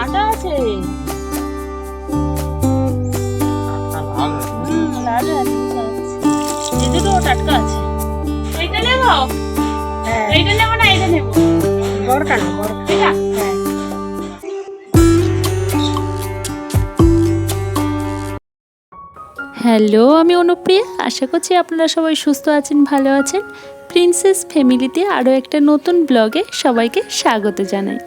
কাঁটা আছে। লাল হয়েছে। হুম লাল আছে। এই দুটো টাটকা আছে। এইটা নেব? এইটা নেব না এইটা নেব? বড়টা না বড় হ্যাঁ হ্যালো আমি অনুপ্রিয়া। আশা করছি আপনারা সবাই সুস্থ আছেন ভালো আছেন। প্রিন্সেস ফ্যামিলিতে আরও একটা নতুন ব্লগে সবাইকে স্বাগত জানাই।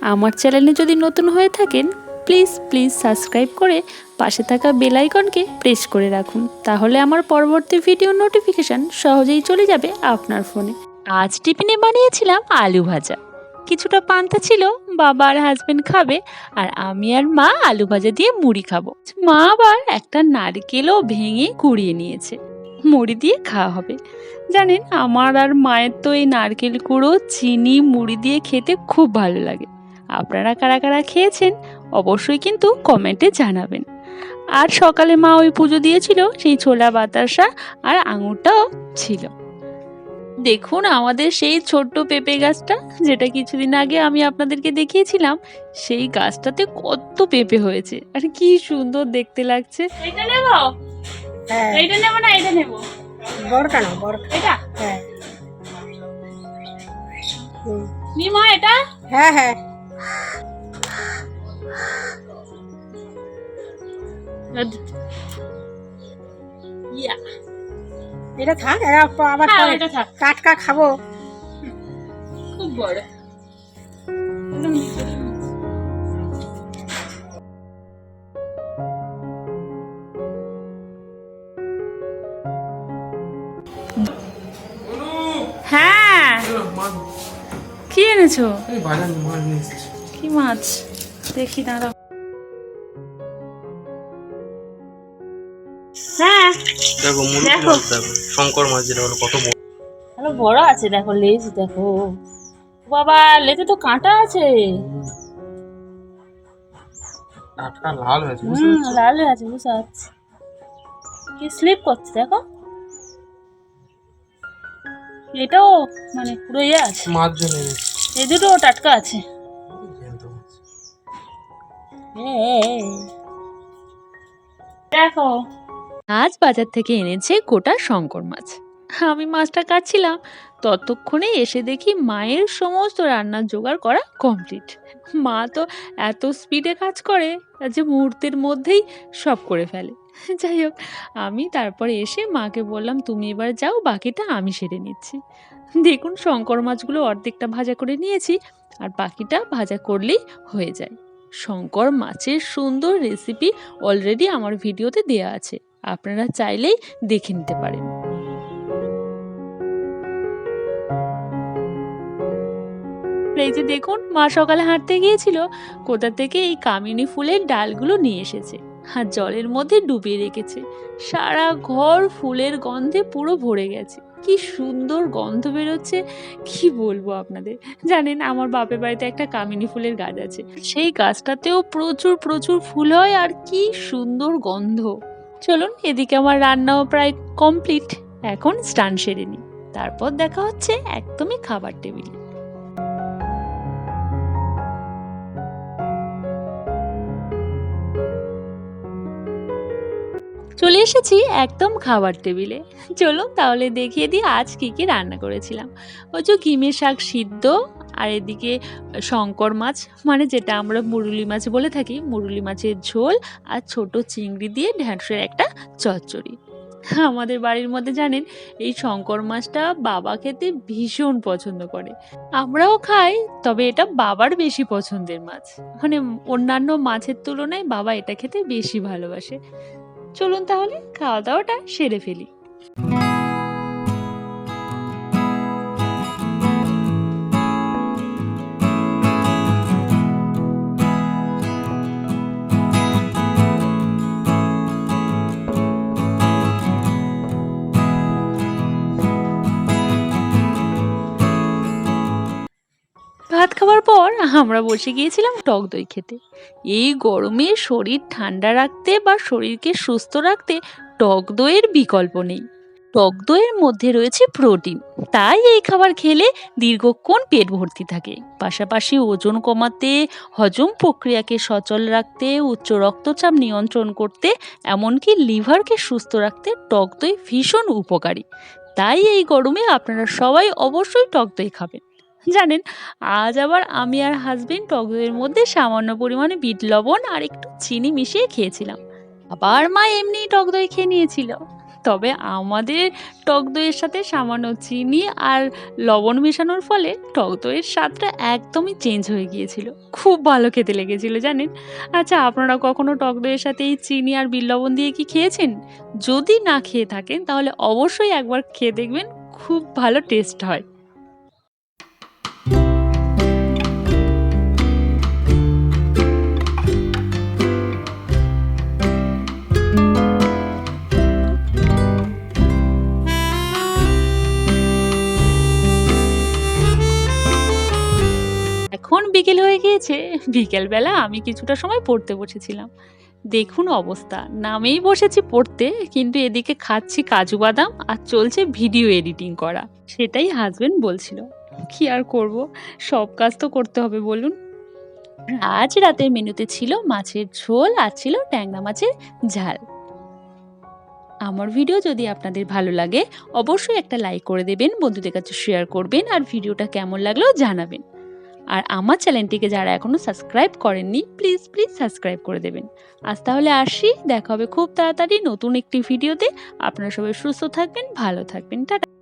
আমার চ্যানেলে যদি নতুন হয়ে থাকেন প্লিজ প্লিজ সাবস্ক্রাইব করে পাশে থাকা বেল আইকনকে প্রেস করে রাখুন। তাহলে আমার পরবর্তী ভিডিও নোটিফিকেশান সহজেই চলে যাবে আপনার ফোনে আজ টিফিনে বানিয়েছিলাম আলু ভাজা। কিছুটা পান্তা ছিল, বাবা আর হাজবেন্ড খাবে, আর আমি আর মা আলু ভাজা দিয়ে মুড়ি খাব। মা আবার একটা নারকেলও ভেঙে কুড়িয়ে নিয়েছে। মুড়ি দিয়ে খাওয়া হবে। জানেন, আমার আর মায়ের তো এই নারকেল কুড়ো, চিনি, মুড়ি দিয়ে খেতে খুব ভালো লাগে। আপনারা কারা কারা খেয়েছেন অবশ্যই কিন্তু কমেন্টে জানাবেন। আর সকালে মা ওই পুজো দিয়েছিল সেই ছোলা বাতাসা আর আঙুরটাও ছিল। দেখুন আমাদের সেই ছোট্ট পেঁপে গাছটা যেটা কিছুদিন আগে আমি আপনাদেরকে দেখিয়েছিলাম সেই গাছটাতে কত পেঁপে হয়েছে। আর কি সুন্দর দেখতে লাগছে। এইটা নেব? হ্যাঁ। এইটা নেব না এইটা নেব? বড়টা না বড়টা এটা হ্যাঁ। নিমা এটা? হ্যাঁ হ্যাঁ। এটা থাক আবার হ্যাঁ পরে এটা থাক। টাটকা খাব। খুব বড়। হ্যাঁ। কি এনেছো? কি মাছ? দেখি দাঁড়াও। হ্যাঁ। দেখো মাছ দেখো। শঙ্কর মাছ যেটা বলো কত বড়। ভালো বড় আছে দেখো লেজ দেখো। বাবা লেজে তো কাঁটা আছে। লাল হয়েছে হুম পারছ? লাল আছে বুঝতে পারছি। কি স্লিপ করছে দেখো। এটাও মানে পুরো ইয়ে আছে। মাছ জন্য এই দুটো টাটকা আছে। দেখো আজ বাজার থেকে এনেছে গোটা শঙ্কর মাছ। আমি মাছটা কাটছিলাম। ততক্ষণে এসে দেখি মায়ের সমস্ত রান্নার জোগাড় করা কমপ্লিট মা তো এত স্পিডে কাজ করে যে মুহূর্তের মধ্যেই সব করে ফেলে। যাই হোক, আমি তারপরে এসে মাকে বললাম, তুমি এবার যাও, বাকিটা আমি সেরে নিচ্ছি। দেখুন, শঙ্কর মাছগুলো অর্ধেকটা ভাজা করে নিয়েছি আর বাকিটা ভাজা করলেই হয়ে যায়। শঙ্কর মাছের সুন্দর রেসিপি অলরেডি আমার ভিডিওতে দেওয়া আছে। আপনারা চাইলেই দেখে নিতে পারেন। এই যে দেখুন, মা সকালে হাঁটতে গিয়েছিল, কোথা থেকে এই কামিনী ফুলের ডালগুলো নিয়ে এসেছে আর জলের মধ্যে ডুবিয়ে রেখেছে। সারা ঘর ফুলের গন্ধে পুরো ভরে গেছে। কি সুন্দর গন্ধ বেরোচ্ছে, কি বলব আপনাদের? জানেন, আমার বাপের বাড়িতে একটা কামিনী ফুলের গাছ আছে। সেই গাছটাতেও প্রচুর প্রচুর ফুল হয় আর কি সুন্দর গন্ধ। চলুন, এদিকে আমার রান্নাও প্রায় কমপ্লিট এখন স্টান সেরে নিই। তারপর দেখা হচ্ছে একদমই খাবার টেবিলে। চলে এসেছি একদম খাবার টেবিলে। চলো তাহলে দেখিয়ে দিই আজ কি কি রান্না করেছিলাম। যে ঘিমে শাক সিদ্ধ, আর এদিকে শঙ্কর মাছ মানে যেটা আমরা মুরুলি মাছ বলে থাকি, মুরুলি মাছের ঝোল আর ছোট চিংড়ি দিয়ে ঢ্যাঁড়সের একটা চচ্চড়ি। আমাদের বাড়ির মধ্যে জানেন, এই শঙ্কর মাছটা বাবা খেতে ভীষণ পছন্দ করে। আমরাও খাই, তবে এটা বাবার বেশি পছন্দের মাছ। মানে অন্যান্য মাছের তুলনায় বাবা এটা খেতে বেশি ভালোবাসে। চলুন তাহলে খাওয়া দাওয়াটা সেরে ফেলি। খাওয়ার পর আমরা বসে গিয়েছিলাম টক দই খেতে। এই গরমে শরীর ঠান্ডা রাখতে বা শরীরকে সুস্থ রাখতে টক দইয়ের বিকল্প নেই। টক দইয়ের মধ্যে রয়েছে প্রোটিন, তাই এই খাবার খেলে দীর্ঘক্ষণ পেট ভর্তি থাকে। পাশাপাশি ওজন কমাতে, হজম প্রক্রিয়াকে সচল রাখতে, উচ্চ রক্তচাপ নিয়ন্ত্রণ করতে, এমনকি লিভারকে সুস্থ রাখতে টক দই ভীষণ উপকারী। তাই এই গরমে আপনারা সবাই অবশ্যই টক দই খাবেন। জানেন, আজ আবার আমি আর হাজবেন্ড টক দইয়ের মধ্যে সামান্য পরিমাণে বিট লবণ আর একটু চিনি মিশিয়ে খেয়েছিলাম। আবার মা এমনি টক দই খেয়ে নিয়েছিল। তবে আমাদের টক দইয়ের সাথে সামান্য চিনি আর লবণ মেশানোর ফলে টক দইয়ের স্বাদটা একদমই চেঞ্জ হয়ে গিয়েছিল। খুব ভালো খেতে লেগেছিল, জানেন? আচ্ছা আপনারা কখনো টক দইয়ের সাথে এই চিনি আর বিল লবণ দিয়ে কি খেয়েছেন? যদি না খেয়ে থাকেন, তাহলে অবশ্যই একবার খেয়ে দেখবেন, খুব ভালো টেস্ট হয়। বিকেল হয়ে গিয়েছে। বিকেলবেলা আমি কিছুটা সময় পড়তে বসেছিলাম। দেখুন অবস্থা, নামেই বসেছি পড়তে, কিন্তু এদিকে খাচ্ছি কাজু বাদাম আর চলছে ভিডিও এডিটিং করা, সেটাই হাজবেন্ড বলছিল। কি আর করব? সব কাজ তো করতে হবে, বলুন। আজ রাতের মেনুতে ছিল মাছের ঝোল আর ছিল ট্যাংরা মাছের ঝাল। আমার ভিডিও যদি আপনাদের ভালো লাগে, অবশ্যই একটা লাইক করে দেবেন, বন্ধুদের কাছে শেয়ার করবেন আর ভিডিওটা কেমন লাগল জানাবেন। আর আমার চ্যানেলটিকে যারা এখনও সাবস্ক্রাইব করেননি প্লিজ প্লিজ সাবস্ক্রাইব করে দেবেন। আজ তাহলে আসি, দেখা হবে খুব তাড়াতাড়ি নতুন একটি ভিডিওতে। আপনারা সবাই সুস্থ থাকবেন, ভালো থাকবেন, টাটা।